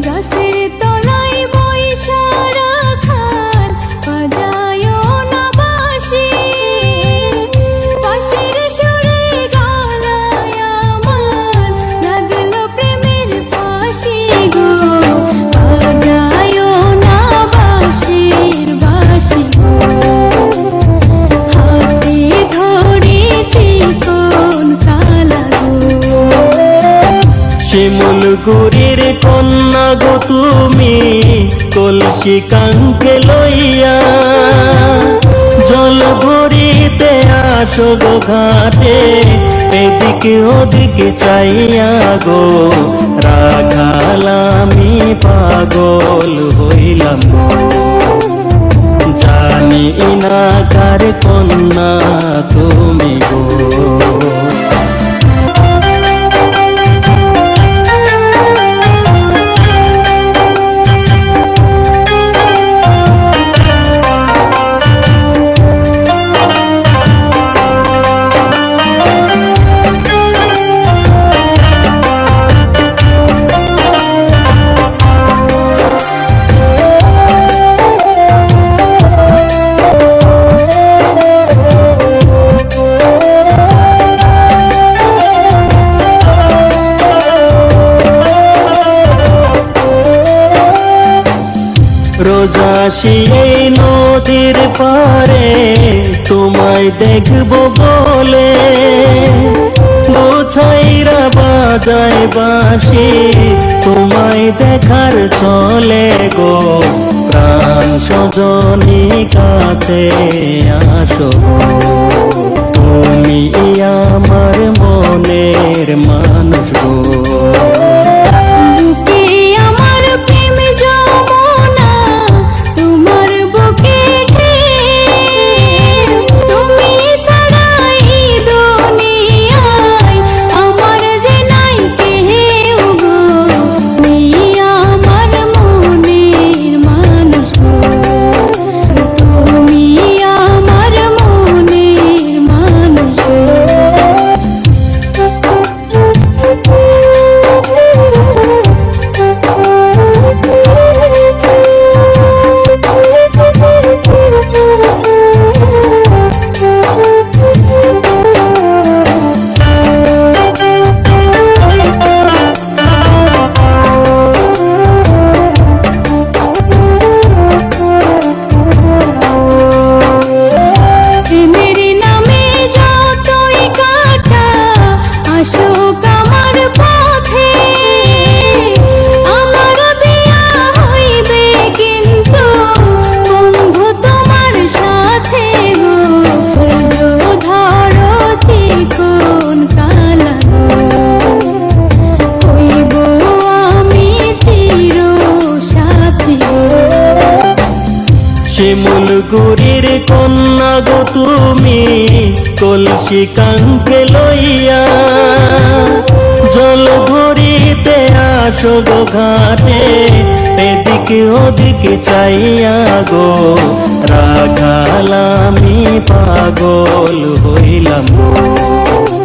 जैसे গুরির কন্যা গো তুমি কলসি কাঙ্কে লইয়া জল ভরিতে আসো গো ঘাটে, এদিকে ওদিকে চাইয়া গো। রাখালামি পাগল হইলাম জানি না কার কন্যা তুমি রোজাসি এই নদীর পারে, তোমায় দেখব বলে। গোছাইরা বাজায় বাসি তোমায় দেখার চলে গো। প্রাণ সজনী কাছে আসো। তুমি শিমুল গুরির কন্যা গো তুমি, কলসি কাঙ্কে লইয়া জল ভরিতে আসো গো ঘাটে, এদিকে ওদিকে চাইয়া গো। রাখালামি পাগল হইলাম গো।